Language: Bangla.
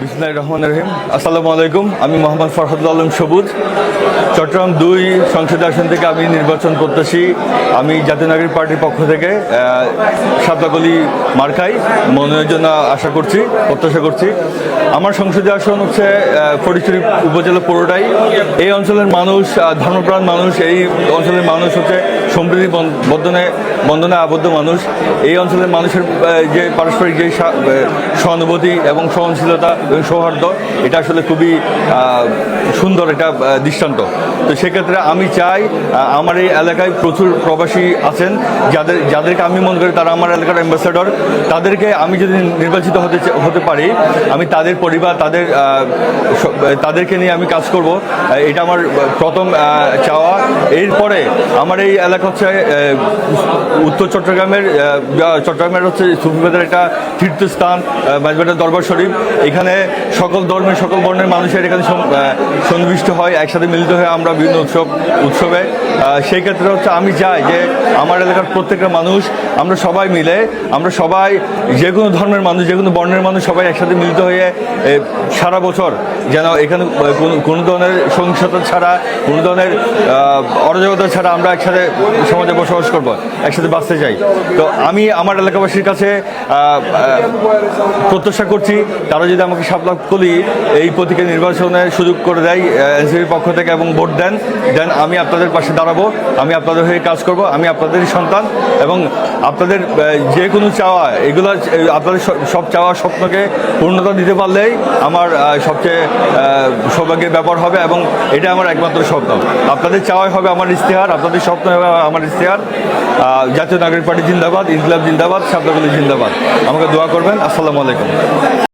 বিসমুল্লাহ রহমান রহিম। আসসালামু আলাইকুম। আমি মোহাম্মদ ফরহাদুল আলম সবুজ। চট্টগ্রাম দুই সংসদ আসন থেকে আমি নির্বাচন করতেছি। আমি জাতীয় নাগরিক পার্টির পক্ষ থেকে সাতলাকলি মার্কাই মনোনয়নের জন্য আশা করছি, প্রত্যাশা করছি। আমার সংসদীয় আসন হচ্ছে ফটিচুরি উপজেলা পুরোটাই। এই অঞ্চলের মানুষ ধর্মপ্রাণ মানুষ, এই অঞ্চলের মানুষ হচ্ছে বন- বন্ধনে বন্ধনে আবদ্ধ মানুষ। এই অঞ্চলের মানুষের যে পারস্পরিক যে সহানুভূতি এবং সহনশীলতা সৌহার্দ্য। এটা আসলে খুবই সুন্দর আহ, দৃষ্টান্ত। তো সেক্ষেত্রে আমি চাই আমার এই এলাকায় প্রচুর প্রবাসী আছেন। যাদের যাদেরকে আমি মনে করি তারা আমার এলাকার অ্যাম্বাসেডর তাদেরকে আমি যদি নির্বাচিত হতে হতে পারি আমি তাদের পরিবার তাদের তাদেরকে নিয়ে আমি কাজ করব। এটা আমার প্রথম চাওয়া। এরপরে আমার এই এলাকা হচ্ছে উত্তর চট্টগ্রামের চট্টগ্রামের হচ্ছে সুফিবাদের একটা তীর্থস্থান মাঝবাটার দরবার শরীফ। এখানে সকল ধর্মের, সকল বর্ণের মানুষের এখানে সন্নিবিষ্ট হয়, একসাথে মিলিত হয়ে আমরা বিভিন্ন উৎসব, উৎসবে সেই ক্ষেত্রে হচ্ছে আমি চাই যে আমার এলাকার প্রত্যেকটা মানুষ, আমরা সবাই মিলে, আমরা সবাই যে কোনো ধর্মের মানুষ, যে কোনো বর্ণের মানুষ সবাই একসাথে মিলিত হয়ে সারা বছর যেন এখানে কোনো- ধরনের সহিংসতা ছাড়া, কোনো ধরনের অরাজকতা ছাড়া আমরা একসাথে সমাজে বসবাস করব, একসাথে বাঁচতে চাই। তো আমি আমার এলাকাবাসীর কাছে প্রত্যাশা করছি, তারা যদি আমাকে সাত লাখ কলি এই প্রতীকে নির্বাচনে সুযোগ করে দেয় এনসিপির পক্ষ থেকে এবং ভোট দেন দেন আমি আপনাদের পাশে দাঁড়াবো। আমি আপনাদের হয়ে কাজ করব। আমি আপনাদেরই সন্তান এবং আপনাদের যে কোনো চাওয়া, এগুলো, আপনাদের সব- চাওয়া স্বপ্নকে পূর্ণতা দিতে পারলেই আমার সবচেয়ে সৌভাগ্যের ব্যাপার হবে এবং এটা আমার একমাত্র স্বপ্ন। আপনাদের চাওয়াই হবে আমার ইশতেহার, আপনাদের স্বপ্ন হবে আমার ইশতেহার। জাতীয় নাগরিক পার্টি জিন্দাবাদ, ইনকলাব জিন্দাবাদ সাবদাগুলি জিন্দাবাদ। আমাকে দোয়া করবেন। আসসালামু আলাইকুম।